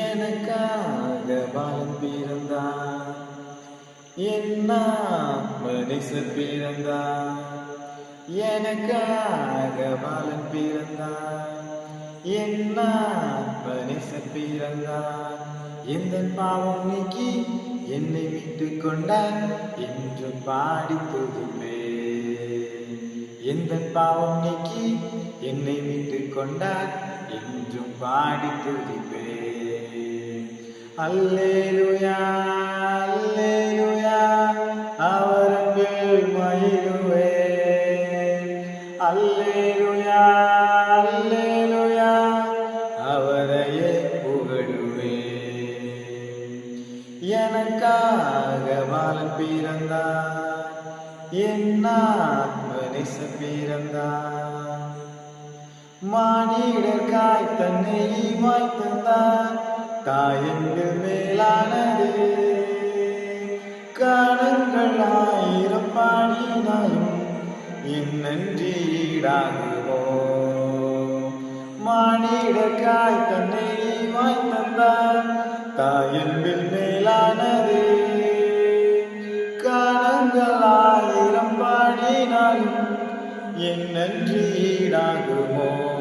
எனக்காக பாலன் பிறந்தான். என்ன மனுஷன் பிறந்தான் எனக்காக பாலன் பிறந்தான். என்ன மனுஷன் பிறந்தான் எந்த பாவம் நீக்கி என்னை விட்டு கொண்டான் என்று பாடி துதுப்பே எந்த பாவம் நீக்கி என்னை விட்டு கொண்டான் என்றும் பாடி துதிப்பே அல்லேலுயா அல்லேலுயா அவர் அன்பில் மகிழுவே அல்லேலுயா அல்லேலுயா அவரையே புகழுவே எனக்காக பாலன் பிறந்தார் என் ஆத்மனிச பிறந்தார் மானிடர்காய் தன்னை மாய்த்தந்தார் தாயென்று மேலானது காலங்கள் ஆயிரம் பாடினாயும் என் நன்றி ஈடாகுமோ? மானிடர்காய் தன்னை மாய்த்தந்தார் தாயென்பில் மேலானது. காலங்கள் ஆயிரம் பாடினாலும் என் நன்றி ஈடாகுமோ?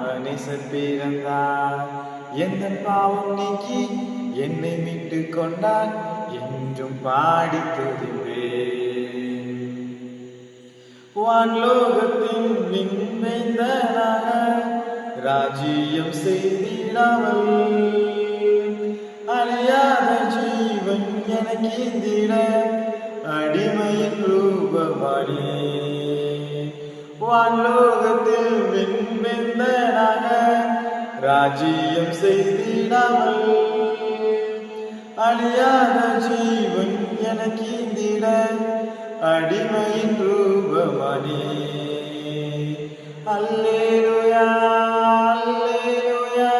மனுஷன் பிறந்தார் எந்த பாவம் நீக்கி என்னை மீட்டு கொண்டான் என்றும் பாடி துதிப்பேன். வான்லோகத்தின் விண்மைந்தனாக ராஜ்யம் செய்திடாமல் அழியாத ஜீவன் எனக்கு இந்திட அடிமையின் ரூபமானே வான்லோகத்தில் விண்மெந்தனாக ராஜ்யம் செய்திடாமல் அழியாத ஜீவன் எனக்கு இந்திட அடிமையின் ரூபமானே அல்லேலுயா அல்லேலுயா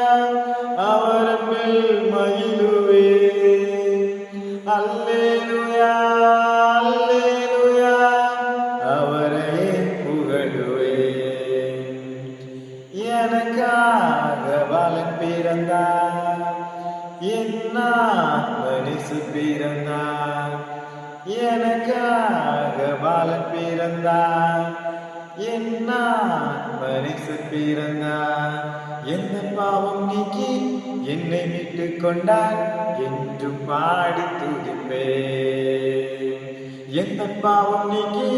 அவரம்பில் மகிழுவே அல்லேலுயா அல்லேலுயா அவரை புகழுவே எனக்காக பாலன் பிறந்தார் என்ன மனுஷு பிறந்தார் எனக்காக பாலன் பிறந்தார். என்ன மனுஷு பிறந்தார். எந்த பாவம் நீக்கி என்னை மீட்டு கொண்டார் என்று பாடி துதிப்பே எந்த பாவம் நீக்கி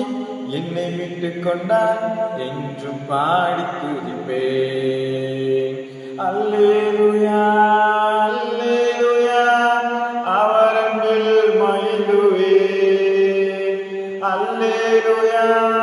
என்னை மீட்டு கொண்டார் என்று பாடி துதிப்பே அல்லேலுயா அல்லேலுயா. Hallelujah.